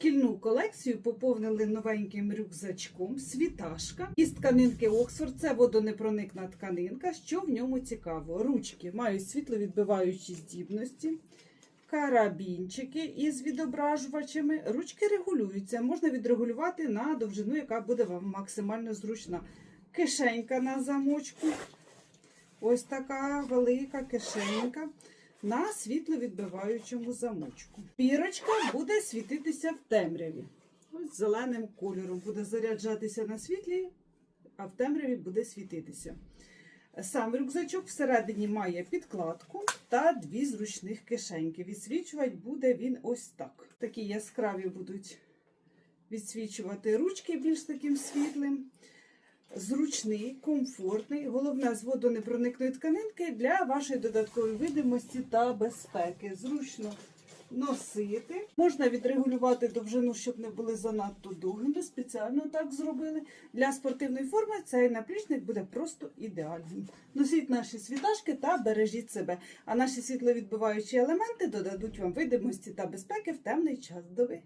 Шкільну колекцію поповнили новеньким рюкзачком світашка із тканинки Оксфорд. Це водонепроникна тканинка. Що в ньому цікаво? Ручки мають світловідбиваючі здібності, карабінчики із відображувачами. Ручки регулюються. Можна відрегулювати на довжину, яка буде вам максимально зручна. Кишенька на замочку. Ось така велика кишенька на світловідбиваючому замочку. Пірочка буде світитися в темряві. Ось зеленим кольором буде заряджатися на світлі, а в темряві буде світитися. Сам рюкзачок всередині має підкладку та дві зручних кишеньки. Відсвічувати буде він ось так. Такі яскраві будуть відсвічувати ручки більш таким світлим. Зручний, комфортний, головне з водонепроникної тканинки для вашої додаткової видимості та безпеки. Зручно носити. Можна відрегулювати довжину, щоб не були занадто довгими. Спеціально так зробили. Для спортивної форми цей наплічник буде просто ідеальним. Носіть наші світашки та бережіть себе. А наші світловідбиваючі елементи додадуть вам видимості та безпеки в темний час доби.